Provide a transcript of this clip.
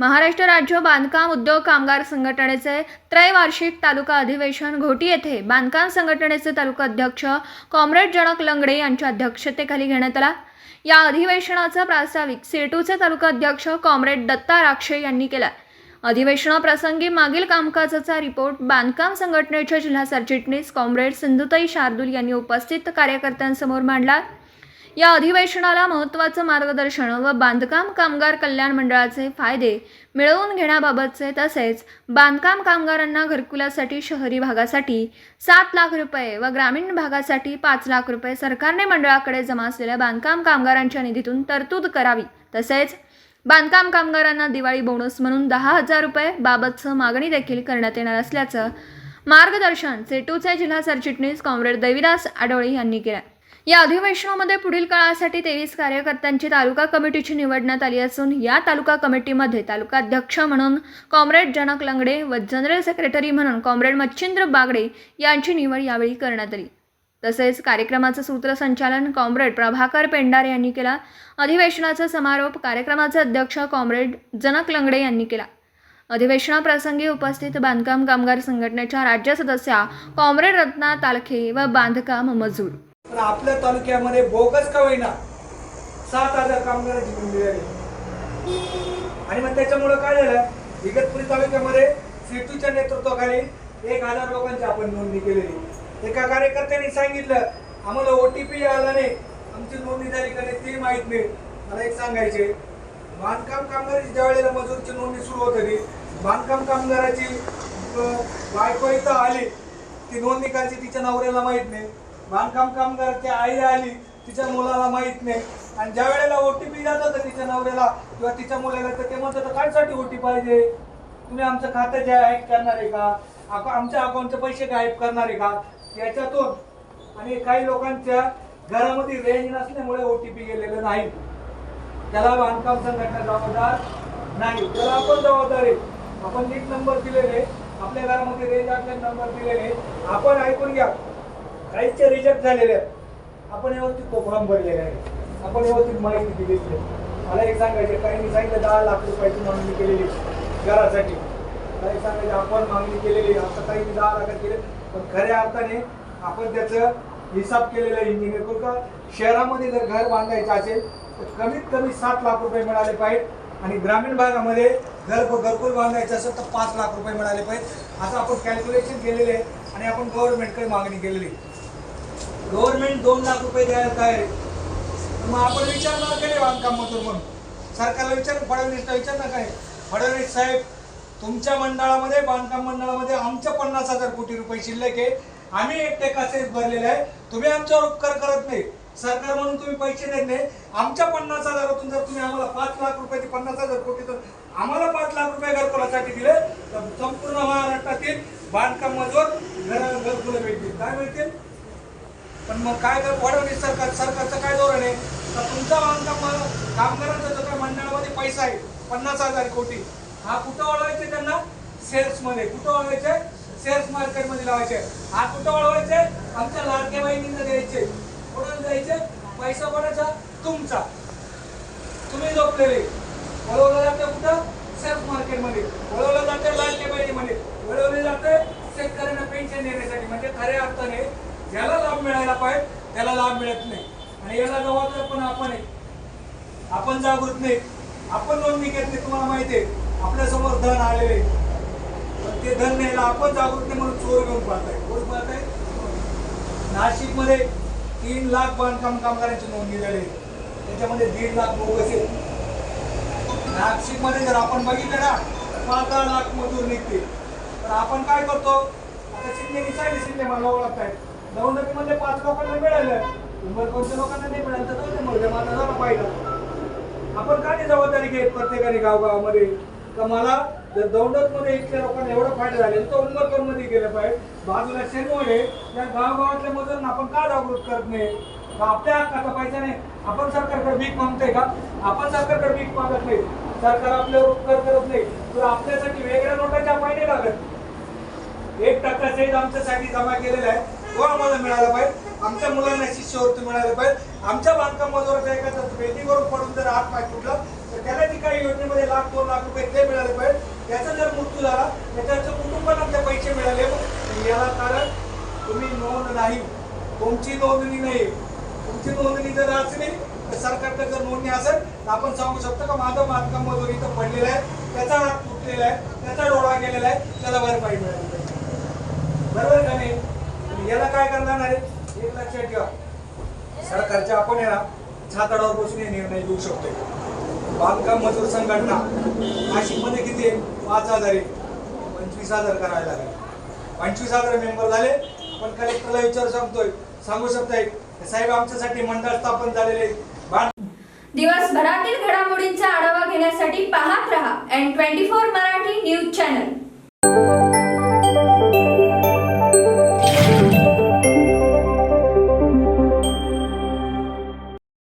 महाराष्ट्र राज्य बांधकाम उद्योग कामगार संघटनेचे त्रैवार्षिक तालुका अधिवेशन घोटी येथे बांधकाम संघटनेचे तालुका अध्यक्ष कॉम्रेड जनक लंगडे यांच्या अध्यक्षतेखाली घेण्यात आला. या अधिवेशनाचा प्रास्ताविक सेटूचे तालुका अध्यक्ष कॉम्रेड दत्ता राक्षे यांनी केला. अधिवेशनाप्रसंगी मागील कामकाजाचा रिपोर्ट बांधकाम संघटनेच्या जिल्हा सरचिटणीस कॉम्रेड सिंधुताई शार्दूल यांनी उपस्थित कार्यकर्त्यांसमोर मांडला. या अधिवेशनाला महत्त्वाचं मार्गदर्शन व बांधकाम कामगार कल्याण मंडळाचे फायदे मिळवून घेण्याबाबतचे तसेच बांधकाम कामगारांना घरकुलासाठी शहरी भागासाठी सात लाख रुपये व ग्रामीण भागासाठी पाच लाख रुपये सरकारने मंडळाकडे जमा असलेल्या बांधकाम कामगारांच्या निधीतून तरतूद करावी. तसेच बांधकाम कामगारांना दिवाळी बोनस म्हणून दहा हजार रुपये बाबतचं मागणी देखील करण्यात येणार असल्याचं मार्गदर्शन सेटूचे जिल्हा सरचिटणीस कॉम्रेड देविदास आडोळे यांनी केलं या अधिवेशनामध्ये पुढील काळासाठी तेवीस कार्यकर्त्यांची तालुका कमिटीची निवडण्यात आली असून या तालुका कमिटीमध्ये तालुका अध्यक्ष म्हणून कॉम्रेड जनक लंगडे व जनरल सेक्रेटरी म्हणून कॉम्रेड मच्छिंद्र बागडे यांची निवड यावेळी करण्यात आली. तसेच कार्यक्रमाचं सूत्रसंचालन कॉम्रेड प्रभाकर पेंडारे यांनी केला. अधिवेशनाचा समारोप कार्यक्रमाचे अध्यक्ष कॉम्रेड जनक लंगडे यांनी केला. अधिवेशनाप्रसंगी उपस्थित बांधकाम कामगार संघटनेच्या राज्य सदस्या कॉम्रेड रत्ना तालखे व बांधकाम मजूर पण आपल्या तालुक्यामध्ये बोगस का होईना? सात हजार कामगारांची नोंदणी झाली आणि मग त्याच्यामुळं काय झालं? इगतपुरी तालुक्यामध्ये सेतूच्या नेतृत्वाखाली एक हजार लोकांची आपण नोंदणी केलेली. एका कार्यकर्त्यांनी सांगितलं आम्हाला ओ टी पी आला नाही. आमची नोंदणी झाली का नाही ते माहीत नाही. मला एक सांगायचे बांधकाम कामगाराची ज्या वेळेला मजुरीची नोंदणी सुरू होत होती बांधकाम कामगाराची बायको इथं आली. ती नोंदणी करायची तिच्या नवऱ्याला माहीत नाही. बांधकाम कामगारची आई आली तिच्या मुलाला माहीत नाही. आणि ज्या वेळेला ओ टी पी जात होतं तिच्या नवऱ्याला किंवा तिच्या मुलाला तर ते म्हणतात कायसाठी ओ टी पाहिजे? तुम्ही आमचं खातं जे हॅक करणार आहे का? आमच्या अकाउंटचे पैसे गायब करणार आहे का? याच्यातून. आणि काही लोकांच्या घरामध्ये रेंज नसल्यामुळे ओ टी पी गेलेलं नाही. त्याला बांधकाम संघटना जबाबदार नाही. त्याला आपण जबाबदार आहे. आपण नीट नंबर दिलेले आपल्या घरामध्ये रेंज असले नंबर दिलेले आपण ऐकून घ्या. काहीचे रिजेक्ट झालेले आहेत. आपण यावरती तो भरलेले आहे. आपण यावरती माहिती दिलेली आहे. मला एक सांगायचे काही सांगितलं दहा लाख रुपयाची मागणी केलेली घरासाठी. काही सांगायचे आपण मागणी केलेली आता काही दहा लाखात केले पण खऱ्या अर्थाने आपण त्याचं हिसाब केलेला इंजिनियर करू का शहरामध्ये जर घर बांधायचं असेल तर कमीत कमी सात लाख रुपये मिळाले पाहिजे आणि ग्रामीण भागामध्ये घर घरकुल बांधायचं असेल तर पाच लाख रुपये मिळाले पाहिजे असं आपण कॅल्क्युलेशन केलेले आहे आणि आपण गव्हर्नमेंटकडे मागणी केलेली आहे. गव्हर्नमेंट दोन लाख रुपये द्यायला तयार आहे. मग आपण विचारणार का नाही बांधकाम मजूर म्हणून. सरकारला विचार फडणवीसला विचार ना काय? फडणवीस साहेब तुमच्या मंडळामध्ये बांधकाम मंडळामध्ये आमच्या पन्नास हजार कोटी रुपये शिल्लक आहे. आम्ही एक टेकाचे भरलेले आहे? तुम्ही आमच्यावर उपकार करत नाही. सरकार म्हणून तुम्ही पैसे देत नाही. आमच्या पन्नास हजारातून जर तुम्ही आम्हाला पाच लाख रुपयाचे पन्नास हजार कोटीतून आम्हाला पाच लाख रुपये घरकुलासाठी दिले तर संपूर्ण महाराष्ट्रातील बांधकाम मजूर घर घरकुलं मिळतील काय मिळतील पण मग काय कर वाढवणे सरकार सरकारचं काय धोरण आहे? तर तुमचा बांधकाम कामगारांचा जो काय मंडळामध्ये पैसा आहे पन्नास हजार कोटी हा कुठं वळवायचे त्यांना? सेल्समध्ये कुठं वळवायचे? सेल्स मार्केटमध्ये लावायचे. हा कुठं वळवायचे? आमच्या लाडक्या बहिणींना द्यायचे. कोणाला द्यायचे? पैसा कोणाचा? तुमचा. तुम्ही झोपलेले. वळवलं जाते कुठं? सेल्स मार्केटमध्ये. वळवलं जाते लाडक्या बहिणीमध्ये. वळवले जाते शेतकऱ्यांना पेन्शन देण्यासाठी. म्हणजे खऱ्या अर्थाने ज्याला लाभ मिळायला पाहिजे त्याला लाभ मिळत नाही. आणि याला जबाबदार पण आपण आहे. आपण जागृत नाही. आपण नोंदणी घेत नाही तुम्हाला माहिती आहे. आपल्यासमोर धन आलेले पण ते धन न्यायला आपण जागृत नाही म्हणून चोर घेऊन पाहताय कोण पाहताय नाशिकमध्ये तीन लाख बांधकाम कामगारांची नोंदणी झाली. त्याच्यामध्ये दीड लाख बोगस आहे नाशिकमध्ये जर आपण बघितलं ना पाच दहा लाख मजूर निघतील. तर आपण काय करतो? आता शिंदे निसायले शिंदे मला ओळखतायत. दौंडकीमध्ये पाच लोकांना मिळालं. नंबर कोणत्या लोकांना नाही मिळालं? तर जाऊ दे मग माझा झाला पाहिजे आपण काय नाही जबाबदारी घेत प्रत्येकाने गावगावामध्ये? का मला जर दौंडत मध्ये इथल्या लोकांना एवढं फायदा झाले तर उंबरकोरमध्ये गेलं पाहिजे? बाजूला शेनवडे त्या गावगावातल्या मजुरांना आपण का जागृत करत नाही? आपल्या हक्काचा पैसा नाही. आपण सरकारकडे भीक मागतोय का? आपण सरकारकडे भीक मागत नाही. सरकार आपल्यावर उपकार करत नाही. तर आपल्यासाठी वेगळ्या नोटाच्या पाय नाही लागत. एक टक्का सेज आमच्यासाठी जमा केलेला आहे. तो आम्हाला मिळाला पाहिजे? आमच्या मुलांना शिष्यवृत्ती मिळाली पाहिजे. आमच्या बांधकाम मजुराचा एखादा बिल्डिंगवर पडून जर हात पाय तुटला तर त्याला जी काही योजनेमध्ये लाख दोन लाख रुपये ते मिळाले पाहिजे. त्याचा जर मृत्यू झाला तर त्याच्या कुटुंबाला ते पैसे मिळाले. याला कारण तुम्ही नोंद नाही. तुमची नोंदणी नाही. तुमची नोंदणी जर असली तर सरकारकडे जर नोंदणी असेल तर आपण सांगू शकतो का माझं बांधकाम मजूर इथं पडलेला आहे त्याचा हात तुटलेला आहे त्याचा डोळा गेलेला आहे त्याला भरपाई मिळाली पाहिजे. बरोबर का नाही? याला काय करणार आहे? एक लक्षात ठेवा. सरकारच्या आपण याला छाताडावर बसून हे निर्णय घेऊ शकतो बांधकाम मजूर संघटना नाशिकमध्ये किती आहे? पाच हजार आहे. पंचवीस हजार करायला लागेल. पंचवीस हजार मेंबर झाले आपण कलेक्टरला विचारू सांगतोय. सांगू शकतोय साहेब आमच्यासाठी मंडळ स्थापन झालेले दिवसभरातील घडामोडींचा आढावा घेण्यासाठी पाहत रहा N twenty four Marathi news channel